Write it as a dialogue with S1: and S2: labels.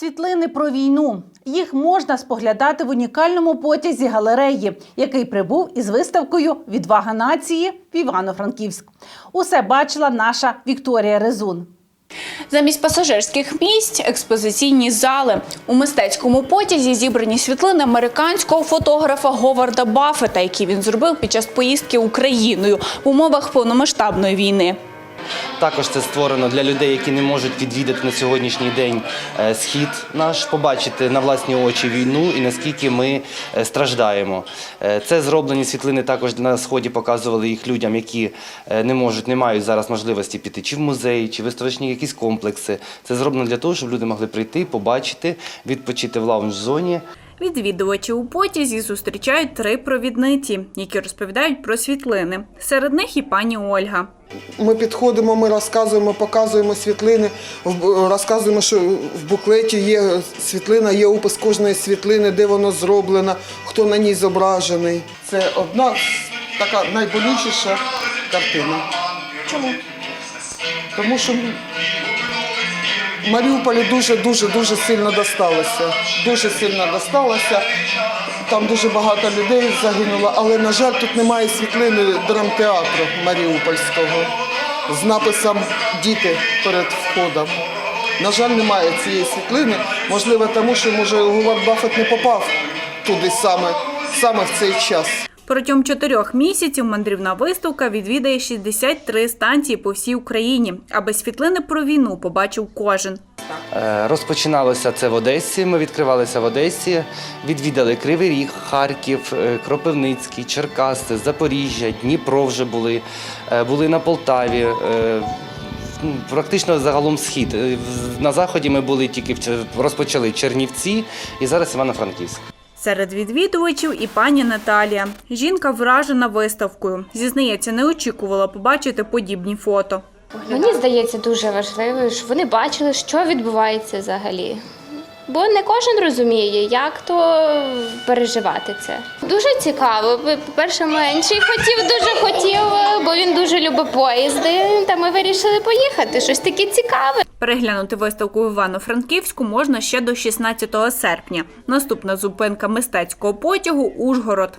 S1: Світлини про війну. Їх можна споглядати в унікальному потязі галереї, який прибув із виставкою Відвага нації в Івано-Франківськ. Усе бачила наша Вікторія Резун.
S2: Замість пасажирських місць експозиційні зали. У мистецькому потязі зібрані світлини американського фотографа Говарда Баффета, які він зробив під час поїздки Україною в умовах повномасштабної війни.
S3: Також це створено для людей, які не можуть відвідати на сьогоднішній день е, схід наш, побачити на власні очі війну і наскільки ми е, страждаємо. Е, Це зроблені світлини також на сході показували їх людям, які не можуть, не мають зараз можливості піти чи в музей, чи в історичні якісь комплекси. Це зроблено для того, щоб люди могли прийти, побачити, відпочити в лаунж-зоні.
S2: Відвідувачі у потязі зустрічають три провідниці, які розповідають про світлини. Серед них і пані Ольга.
S4: Ми підходимо, ми розказуємо, показуємо світлини, в- розказуємо, що в буклеті є світлина, є опис кожної світлини, де воно зроблено, хто на ній зображений. Це одна така найболючіша картина. Чому? Тому що Маріуполі дуже дуже дуже сильно досталося. Дуже сильно досталося. Там дуже багато людей загинуло, але на жаль, тут немає світлини драмтеатру Маріупольського з написом Діти перед входом. На жаль, немає цієї світлини. Можливо, тому що може Говард Баффет не попав туди саме, саме в цей час.
S2: Протягом чотирьох місяців мандрівна виставка відвідає 63 станції по всій Україні, аби світлини про війну побачив кожен.
S3: Е, Розпочиналося це в Одесі. Ми відкривалися в Одесі, відвідали Кривий Ріг, Харків, е, Кропивницький, Черкаси, Запоріжжя, Дніпро вже були, е, були на Полтаві. ну, Практично загалом схід. На заході ми були тільки розпочали Чернівці і зараз Івано-Франківськ.
S2: Серед відвідувачів і пані Наталія. Жінка вражена виставкою. Зізнається, не очікувала побачити подібні фото.
S5: Мені здається дуже важливо, що вони бачили, що відбувається взагалі. Бо не кожен розуміє, як то переживати це. Дуже цікаво. По-перше, менший хотів, дуже хотів, бо він дуже любить поїзди. Та ми вирішили поїхати. Щось таке цікаве.
S2: Переглянути виставку в Івано-Франківську можна ще до 16 серпня. Наступна зупинка мистецького потягу Ужгород.